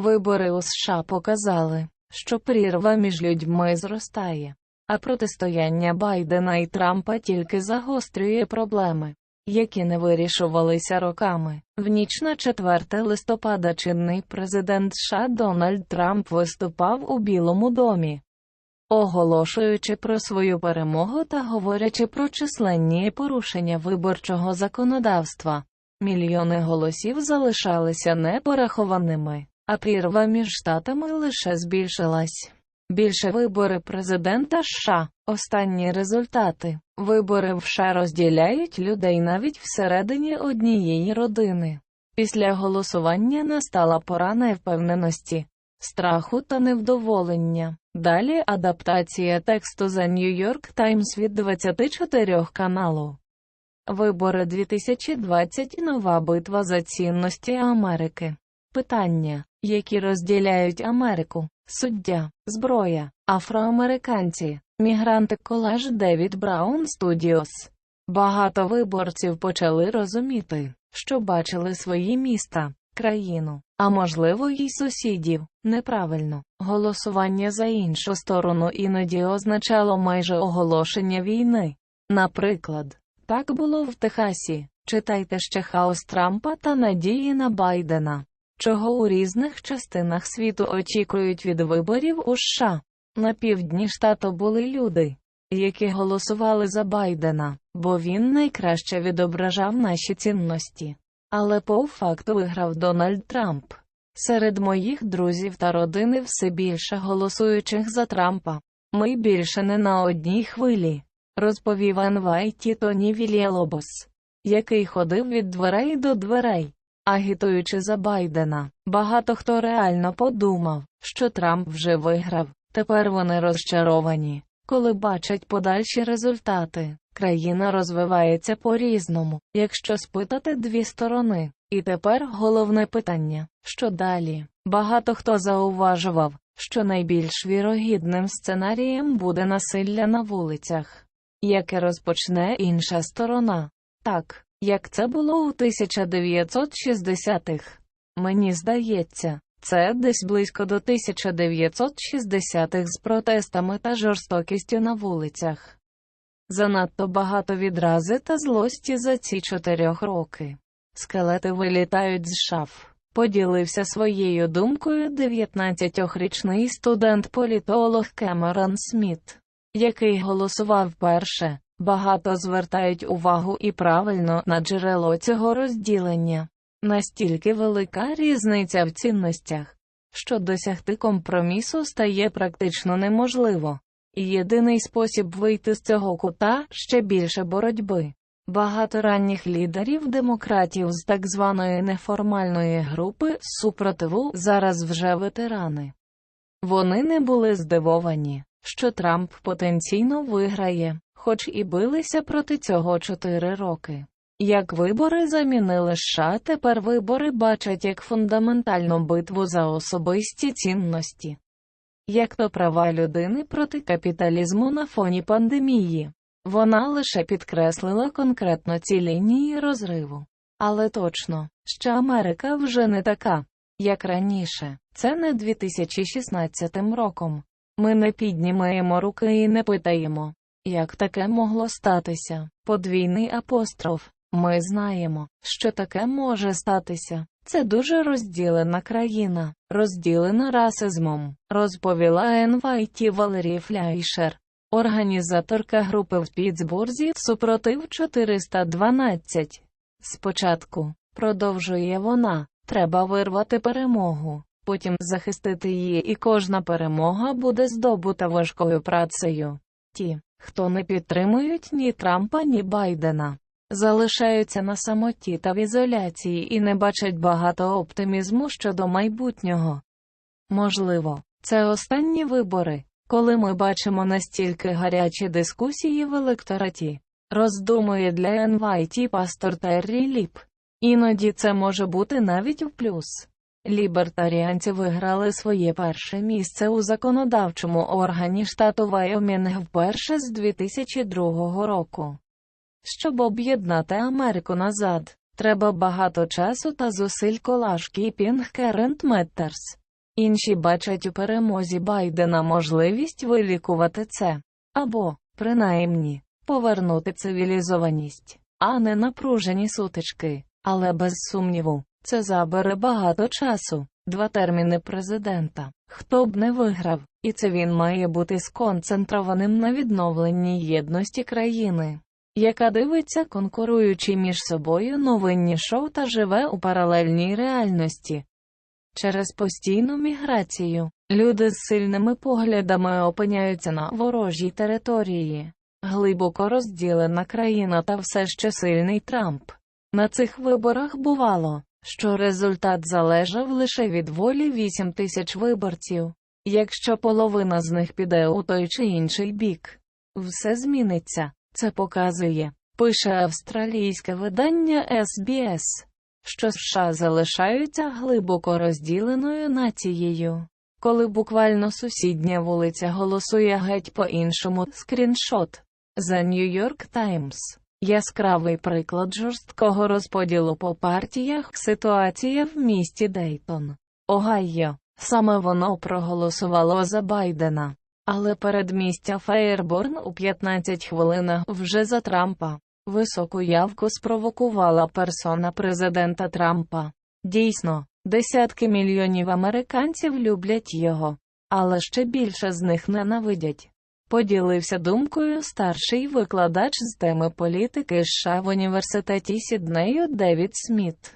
Вибори у США показали, що прірва між людьми зростає, а протистояння Байдена і Трампа тільки загострює проблеми, які не вирішувалися роками. В ніч на 4 листопада чинний президент США Дональд Трамп виступав у Білому домі, оголошуючи про свою перемогу та говорячи про численні порушення виборчого законодавства. Мільйони голосів залишалися непорахованими, а прірва між штатами лише збільшилась. Більше вибори президента США. Останні результати. Вибори в США розділяють людей навіть всередині однієї родини. Після голосування настала пора невпевненості, страху та невдоволення. Далі адаптація тексту за New York Times від 24 каналу. Вибори 2020 нова битва за цінності Америки. Питання, які розділяють Америку, суддя, зброя, афроамериканці, мігранти колеж Девід Браун Студіос. Багато виборців почали розуміти, що бачили свої міста, країну, а можливо й сусідів, неправильно. Голосування за іншу сторону іноді означало майже оголошення війни. Наприклад, так було в Техасі. Читайте ще хаос Трампа та надії на Байдена, чого у різних частинах світу очікують від виборів у США. На півдні штату були люди, які голосували за Байдена, бо він найкраще відображав наші цінності. Але по факту виграв Дональд Трамп. Серед моїх друзів та родини все більше голосуючих за Трампа. Ми більше не на одній хвилі, розповів Енвайті Тоні Вільялобос, який ходив від дверей до дверей, агітуючи за Байдена. Багато хто реально подумав, що Трамп вже виграв. Тепер вони розчаровані, коли бачать подальші результати. Країна розвивається по-різному, якщо спитати дві сторони. І тепер головне питання: що далі? Багато хто зауважував, що найбільш вірогідним сценарієм буде насилля на вулицях, яке розпочне інша сторона. Так, як це було у 1960-х. Мені здається, це десь близько до 1960-х з протестами та жорстокістю на вулицях. Занадто багато відрази та злості за ці чотирьох роки. Скелети вилітають з шаф. Поділився своєю думкою 19-річний студент-політолог Кемерон Сміт, який голосував перше. Багато звертають увагу і правильно на джерело цього розділення. Настільки велика різниця в цінностях, що досягти компромісу стає практично неможливо. І єдиний спосіб вийти з цього кута ще більше боротьби. Багато ранніх лідерів демократів з так званої неформальної групи супротиву зараз вже ветерани. Вони не були здивовані, що Трамп потенційно виграє, хоч і билися проти цього чотири роки. Як вибори замінили США, тепер вибори бачать як фундаментальну битву за особисті цінності, як то права людини проти капіталізму на фоні пандемії. Вона лише підкреслила конкретно ці лінії розриву. Але точно, що Америка вже не така, як раніше, це не 2016 роком. Ми не піднімаємо руки і не питаємо, як таке могло статися. Подвійний апостроф. Ми знаємо, що таке може статися. Це дуже розділена країна, розділена расизмом, розповіла НВТ Валерія Фляйшер, організаторка групи в Пітсбурзі супротив 412. Спочатку, продовжує вона, треба вирвати перемогу, потім захистити її, і кожна перемога буде здобута важкою працею. Ті, хто не підтримують ні Трампа, ні Байдена, залишаються на самоті та в ізоляції і не бачать багато оптимізму щодо майбутнього. Можливо, це останні вибори, коли ми бачимо настільки гарячі дискусії в електораті, роздумує для NYT пастор Террі Ліп. Іноді це може бути навіть в плюс. Лібертаріанці виграли своє перше місце у законодавчому органі штату Вайомінг вперше з 2002 року. Щоб об'єднати Америку назад, треба багато часу та зусиль Keeping Current Matters. Інші бачать у перемозі Байдена можливість вилікувати це, або, принаймні, повернути цивілізованість, а не напружені сутички. Але без сумніву, це забере багато часу, два терміни президента. Хто б не виграв, і це він має бути сконцентрованим на відновленні єдності країни, яка дивиться конкуруючи між собою новинні шоу та живе у паралельній реальності. Через постійну міграцію люди з сильними поглядами опиняються на ворожій території, глибоко розділена країна та все ще сильний Трамп. На цих виборах бувало, що результат залежав лише від волі 8 тисяч виборців. Якщо половина з них піде у той чи інший бік, все зміниться. Це показує, пише австралійське видання SBS, що США залишаються глибоко розділеною нацією. Коли буквально сусідня вулиця голосує геть по-іншому, скріншот The New York Times. Яскравий приклад жорсткого розподілу по партіях ситуація в місті Дейтон, Огайо. Саме воно проголосувало за Байдена. Але передмістя Фейерборн у 15 хвилинах вже за Трампа. Високу явку спровокувала персона президента Трампа. Дійсно, десятки мільйонів американців люблять його, але ще більше з них ненавидять. Поділився думкою старший викладач з теми політики США в університеті Сіднею Девід Сміт.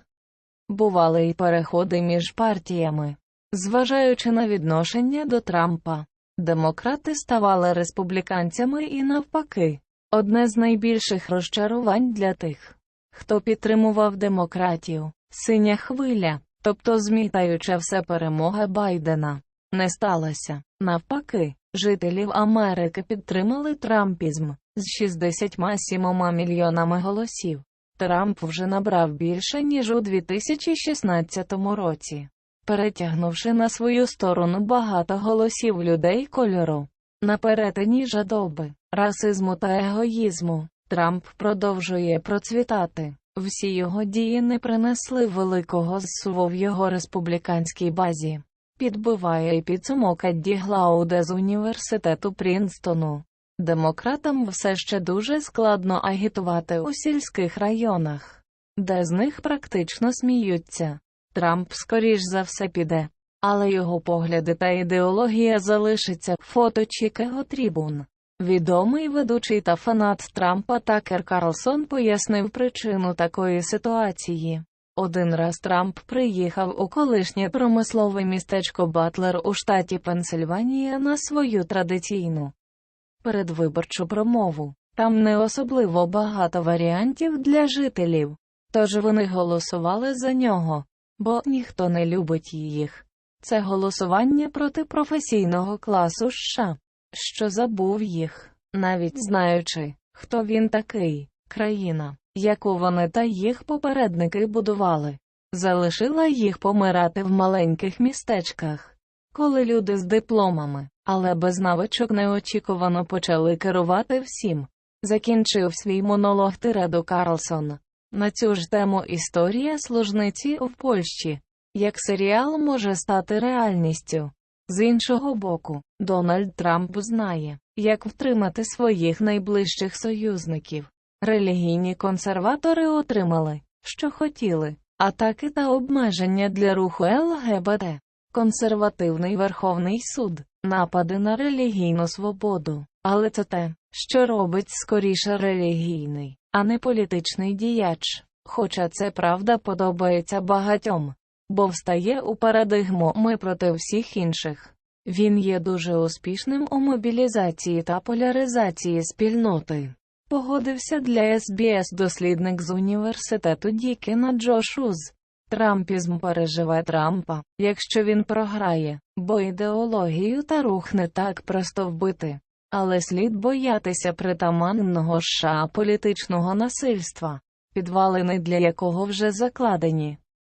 Бували й переходи між партіями. Зважаючи на відношення до Трампа, демократи ставали республіканцями і навпаки. Одне з найбільших розчарувань для тих, хто підтримував демократів, синя хвиля, тобто змітаюча все перемога Байдена, не сталося. Навпаки, жителів Америки підтримали Трампізм з 67 мільйонами голосів. Трамп вже набрав більше, ніж у 2016 році, перетягнувши на свою сторону багато голосів людей кольору. На перетині жадоби, расизму та егоїзму, Трамп продовжує процвітати. Всі його дії не принесли великого зсуву в його республіканській базі. Підбиває підсумок Едді Глауде з університету Прінстону. Демократам все ще дуже складно агітувати у сільських районах, де з них практично сміються. Трамп скоріш за все піде, але його погляди та ідеологія залишаться. Фото Чікего Трібун. Відомий ведучий та фанат Трампа Такер Карлсон пояснив причину такої ситуації. Один раз Трамп приїхав у колишнє промислове містечко Батлер у штаті Пенсильванія на свою традиційну передвиборчу промову. Там не особливо багато варіантів для жителів, тож вони голосували за нього, бо ніхто не любить їх. Це голосування проти професійного класу США, що забув їх, навіть знаючи, хто він такий, країна, яку вони та їх попередники будували, залишила їх помирати в маленьких містечках, коли люди з дипломами, але без навичок неочікувано почали керувати всім. Закінчив свій монолог Тиреду Карлсон. На цю ж тему історія служниці в Польщі, як серіал може стати реальністю. З іншого боку, Дональд Трамп знає, як втримати своїх найближчих союзників. Релігійні консерватори отримали, що хотіли, атаки та обмеження для руху ЛГБТ, консервативний Верховний суд, напади на релігійну свободу, але це те, що робить скоріше релігійний, а не політичний діяч. Хоча це правда подобається багатьом, бо встає у парадигму ми проти всіх інших. Він є дуже успішним у мобілізації та поляризації спільноти. Погодився для СБС дослідник з університету Дікена Джош Уз. Трампізм переживе Трампа, якщо він програє, бо ідеологію та рух не так просто вбити. Але слід боятися притаманного США політичного насильства, підвалини для якого вже закладені.